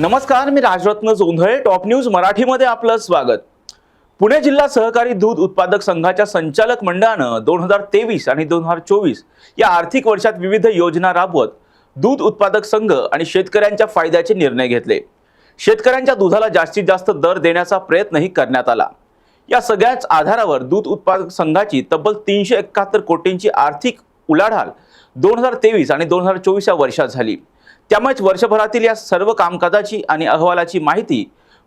नमस्कार मी Rajratna Jondhale top news मराठीमध्ये आपलं स्वागत. पुणे जिल्हा सहकारी दूध उत्पादक संघाच्या संचालक मंडळानं दोन हजार तेवीस आणि दोन हजार चोवीस या आर्थिक वर्षात विविध योजना राबवत दूध उत्पादक संघ आणि शेतकऱ्यांच्या फायद्याचे निर्णय घेतले. शेतकऱ्यांच्या दुधाला जास्तीत जास्त दर देण्याचा प्रयत्नही करण्यात आला. या सगळ्याच आधारावर दूध उत्पादक संघाची तब्बल तीनशे एकाहत्तर कोटींची आर्थिक उलाढाल दोन हजार तेवीस आणि दोन हजार चोवीस या वर्षात झाली. त्यामुळेच वर्षभरातील या सर्व कामकाजाची आणि अहवालाची माहिती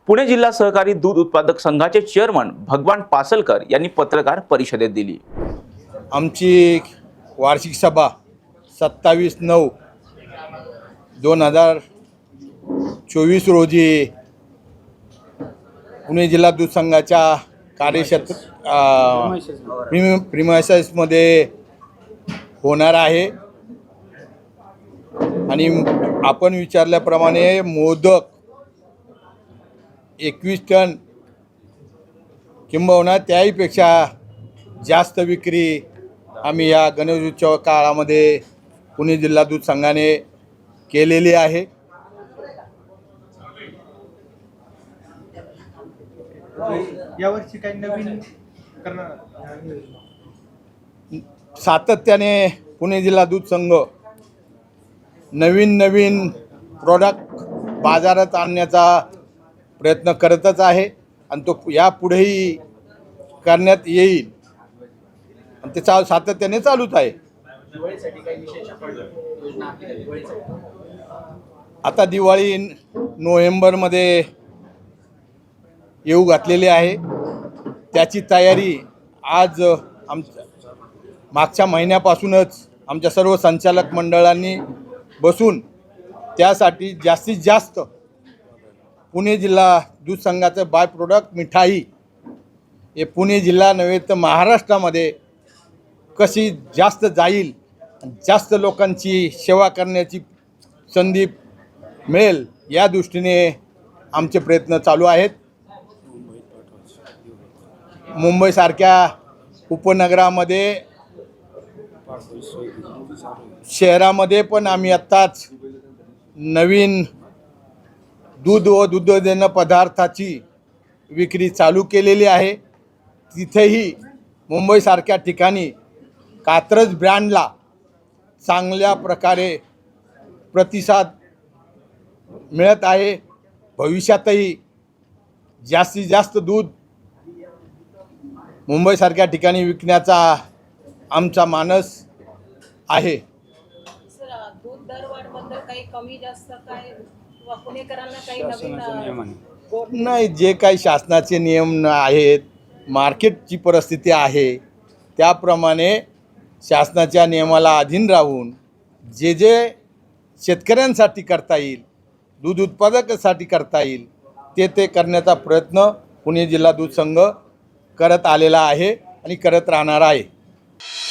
पुणे जिल्हा सहकारी दूध उत्पादक संघाचे चेअरमन भगवान पासलकर यांनी पत्रकार परिषदेत दिली. आमची वार्षिक सभा सत्तावीस नऊ दोन हजार चोवीस रोजी पुणे जिल्हा दूध संघाच्या कार्यक्षेत्र प्रिम प्रिमायसेसमध्ये होणार आहे. आणि आपण विचारल्याप्रमाणे मोदक एकवीस टन किंबहुना त्याहीपेक्षा जास्त विक्री आम्ही या गणेशोत्सव काळामध्ये पुणे जिल्हा दूध संघाने केलेली आहे. यावर्षी काही नवीन करणार सातत्याने पुणे जिल्हा दूध संघ नवीन नवीन प्रॉडक्ट बाजारात आणण्याचा प्रयत्न करतच आहे. आणि तो यापुढेही करण्यात येईल. आणि ते चा सातत्याने चालूच आहे. आता दिवाळी नोव्हेंबरमध्ये येऊ घातलेली आहे. त्याची तयारी आज आमच्या मागच्या महिन्यापासूनच आमच्या सर्व संचालक मंडळांनी बसून त्यासाठी जास्तीत जास्त पुणे जिल्हा दूध संघाचं बाय प्रोडक्ट मिठाई हे पुणे जिल्हा नव्हे तर महाराष्ट्रामध्ये कशी जास्त जाईल जास्त लोकांची सेवा करण्याची संधी मिळेल या दृष्टीने आमचे प्रयत्न चालू आहेत. मुंबईसारख्या उपनगरामध्ये शहरामध्ये पण आम्ही आत्ताच नवीन दूध व दुग्धजन्य पदार्थाची विक्री चालू केलेली आहे. तिथेही मुंबईसारख्या ठिकाणी कात्रज ब्रँडला चांगल्या प्रकारे प्रतिसाद मिळत आहे. भविष्यातही जास्तीत जास्त दूध मुंबईसारख्या ठिकाणी विकण्याचा आमचा मानस आहे. सर दूध दरवाढबद्दल काही कमी जास्त काय किंवा पुणेकरांना काही नवीन अ, नाही जे काही शासनाचे नियम आहेत मार्केटची परिस्थिती आहे त्याप्रमाणे शासनाच्या नियमाला अधीन राहून जे जे शेतकऱ्यांसाठी करता येईल दूध उत्पादकासाठी करता येईल ते ते करण्याचा प्रयत्न पुणे जिल्हा दूध संघ करत आलेला आहे आणि करत राहणार आहे. you